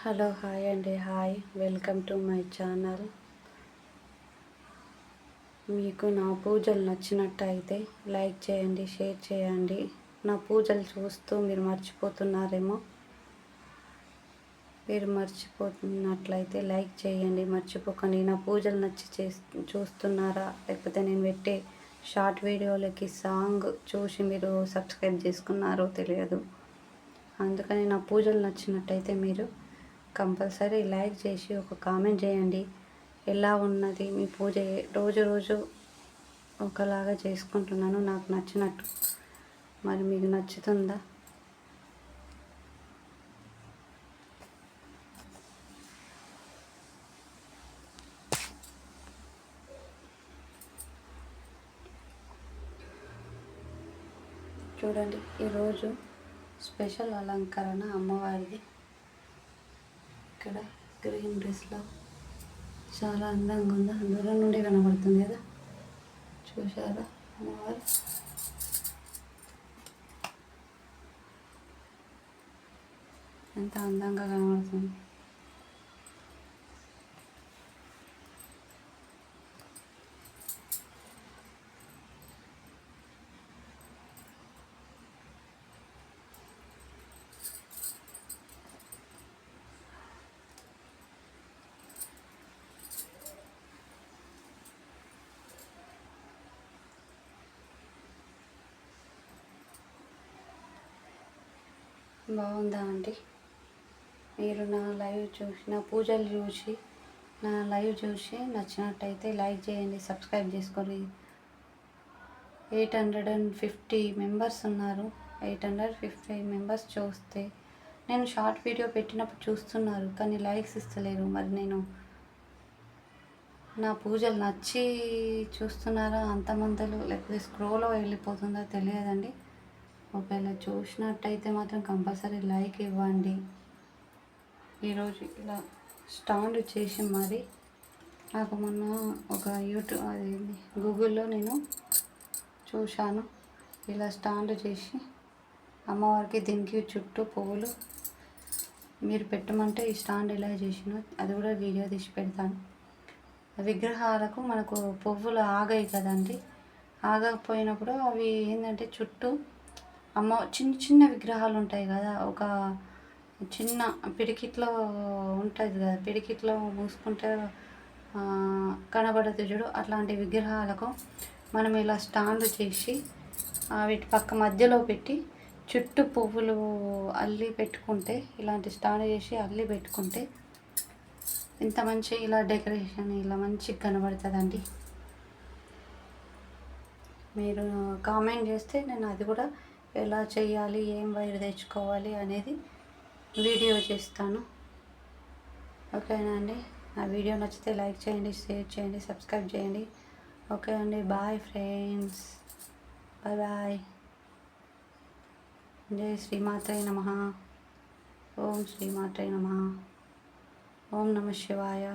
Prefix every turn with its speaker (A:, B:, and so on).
A: Hello hi అండి hi. Welcome to my channel. మీకు నా పూజలు నచ్చినట్టయితే లైక్ చేయండి షేర్ చేయండి. నా పూజలు చూస్తూ మీరు మర్చిపోతున్నారేమో? మీరు మర్చిపోతున్నట్లయితే లైక్ చేయండి మర్చిపోకండి. నా పూజలు నచ్చి చే చూస్తున్నారా? లేకపోతే నేను పెట్టే షార్ట్ వీడియోలకి సాంగ్ చూసి మీరు సబ్స్క్రైబ్ చేసుకున్నారో తెలియదు. అందుకని నా పూజలు నచ్చినట్టయితే మీరు కంపల్సరీ లైక్ చేసి ఒక కామెంట్ చేయండి. ఎలా ఉన్నది మీ పూజ? రోజు రోజు ఒకలాగా చేసుకుంటున్నాను నాకు నచ్చినట్టు. మరి మీకు నచ్చుతుందా? చూడండి ఈరోజు స్పెషల్ అలంకరణ అమ్మవారిది. ఇక్కడ గ్రీన్ డ్రెస్లో చాలా అందంగా ఉంది. దూరం నుండి కనబడుతుంది కదా. చూసారా అమ్మవారు? ఎంత అందంగా కనబడుతుంది. బాగుందా అండి మీరు నా లైవ్ చూసి నా పూజలు చూసి నా లైవ్ చూసి నచ్చినట్టయితే లైక్ చేయండి సబ్స్క్రైబ్ చేసుకోండి. Eight hundred and fifty members ఉన్నారు. ఎయిట్ హండ్రెడ్ ఫిఫ్టీ మెంబర్స్ చూస్తే నేను షార్ట్ వీడియో పెట్టినప్పుడు చూస్తున్నారు కానీ లైక్స్ ఇస్తలేరు. మరి నేను నా పూజలు నచ్చి చూస్తున్నారా? అంతమందిలో లేకపోతే స్క్రోలో వెళ్ళిపోతుందో తెలియదండి. ఒకవేళ చూసినట్టయితే మాత్రం కంపల్సరీ లైక్ ఇవ్వండి. ఈరోజు ఇలా స్టాండ్ చేసి మరి నాకు మొన్న ఒక యూట్యూబ్ అది గూగుల్లో నేను చూశాను. ఇలా స్టాండ్ చేసి అమ్మవారికి దీనికి చుట్టూ పువ్వులు మీరు పెట్టమంటే ఈ స్టాండ్ ఎలా చేసినో అది కూడా వీడియో తీసి పెడతాను. విగ్రహాలకు మనకు పువ్వులు ఆగాయి కదండి. ఆగకపోయినప్పుడు అవి ఏంటంటే చుట్టూ అమ్మ చిన్న చిన్న విగ్రహాలు ఉంటాయి కదా ఒక చిన్న పిడికిట్లో ఉంటుంది కదా పిడికిట్లో మూసుకుంటే కనబడదు చూడు. అట్లాంటి విగ్రహాలకు మనం ఇలా స్టాండ్ చేసి వీటి పక్క మధ్యలో పెట్టి చుట్టూ పువ్వులు అల్లి పెట్టుకుంటే ఇలాంటి స్టాండ్ చేసి అల్లి పెట్టుకుంటే ఇంత మంచి ఇలా డెకరేషన్ ఇలా మంచిగా కనబడుతుందండి. మీరు కామెంట్ చేస్తే నేను అది కూడా ఎలా చేయాలి ఏం వైర్ తెచ్చుకోవాలి అనేది వీడియో చేస్తాను. ఓకేనా అండి? ఆ వీడియో నచ్చితే లైక్ చేయండి షేర్ చేయండి సబ్స్క్రైబ్ చేయండి. ఓకే అండి బాయ్ ఫ్రెండ్స్. Bye bye. జై శ్రీమాత్రే నమ. ఓం శ్రీమాత్రే నమ. ఓం నమ శివాయ.